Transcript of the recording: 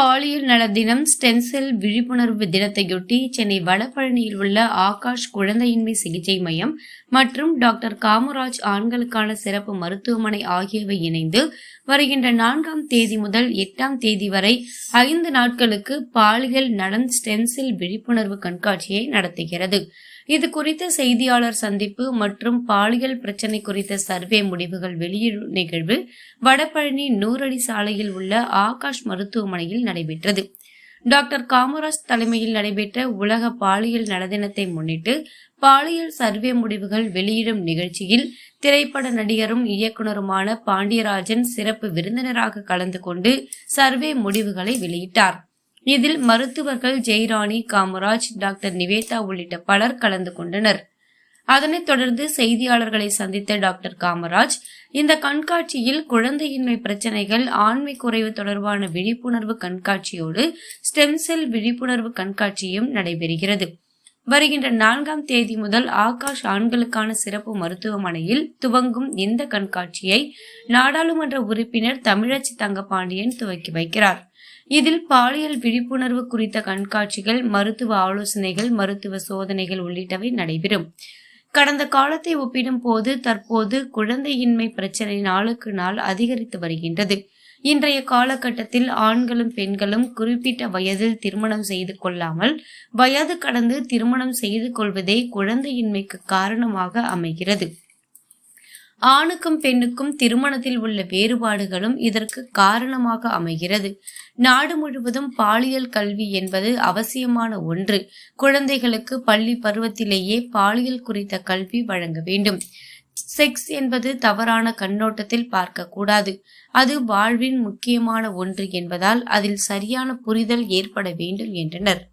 பாலியல் நல தினம் ஸ்டென்செல் விழிப்புணர்வு தினத்தையொட்டி சென்னை வடபழனியில் உள்ள ஆகாஷ் குழந்தையின்மை சிகிச்சை மையம் மற்றும் டாக்டர் காமராஜ் ஆண்களுக்கான சிறப்பு மருத்துவமனை ஆகியவை இணைந்து வருகின்ற நான்காம் தேதி முதல் எட்டாம் தேதி வரை ஐந்து நாட்களுக்கு பாலியல் நலன் ஸ்டென்சில் விழிப்புணர்வு கண்காட்சியை நடத்துகிறது. இது குறித்த செய்தியாளர் சந்திப்பு மற்றும் பாலியல் பிரச்சினை குறித்த சர்வே முடிவுகள் வெளியிடும் நிகழ்வு வடபழனி நூறடி சாலையில் உள்ள ஆகாஷ் மருத்துவமனையில் நடைபெற்றது. டாக்டர் காமராஜ் தலைமையில் நடைபெற்ற உலக பாலியல் நலதினத்தை முன்னிட்டு பாலியல் சர்வே முடிவுகள் வெளியிடும் நிகழ்ச்சியில் திரைப்பட நடிகரும் இயக்குனருமான பாண்டியராஜன் சிறப்பு விருந்தினராக கலந்து கொண்டு சர்வே முடிவுகளை வெளியிட்டார். இதில் மருத்துவர்கள் ஜெய்ராணி காமராஜ் டாக்டர் நிவேதா உள்ளிட்ட பலர் கலந்து கொண்டனர். அதனைத் தொடர்ந்து செய்தியாளர்களை சந்தித்த டாக்டர் காமராஜ் இந்த கண்காட்சியில் குழந்தையின்மை பிரச்சனைகள் ஆண்மை குறைவு தொடர்பான விழிப்புணர்வு கண்காட்சியோடு ஸ்டெம் செல் விழிப்புணர்வு கண்காட்சியும் நடைபெறுகிறது. வருகின்ற நான்காம் தேதி முதல் ஆகாஷ் ஆண்களுக்கான சிறப்பு மருத்துவமனையில் துவங்கும் இந்த கண்காட்சியை நாடாளுமன்ற உறுப்பினர் தமிழச்சி தங்கபாண்டியன் துவக்கி வைக்கிறார். இதில் பாலியல் விழிப்புணர்வு குறித்த கண்காட்சிகள் மருத்துவ ஆலோசனைகள் மருத்துவ சோதனைகள் உள்ளிட்டவை நடைபெறும். கடந்த காலத்தை ஒப்பிடும் போது தற்போது குழந்தையின்மை பிரச்சனை நாளுக்கு நாள் அதிகரித்து வருகின்றது. இன்றைய காலகட்டத்தில் ஆண்களும் பெண்களும் குறிப்பிட்ட வயதில் திருமணம் செய்து கொள்ளாமல் வயது கடந்து திருமணம் செய்து கொள்வதே குழந்தையின்மைக்கு காரணமாக அமைகிறது. ஆணுக்கும் பெண்ணுக்கும் திருமணத்தில் உள்ள வேறுபாடுகளும் இதற்கு காரணமாக அமைகிறது. நாடு முழுவதும் பாலியல் கல்வி என்பது அவசியமான ஒன்று. குழந்தைகளுக்கு பள்ளி பருவத்திலேயே பாலியல் குறித்த கல்வி வழங்க வேண்டும். செக்ஸ் என்பது தவறான கண்ணோட்டத்தில் பார்க்கக்கூடாது. அது வாழ்வின் முக்கியமான ஒன்று என்பதால் அதில் சரியான புரிதல் ஏற்பட வேண்டும் என்றனர்.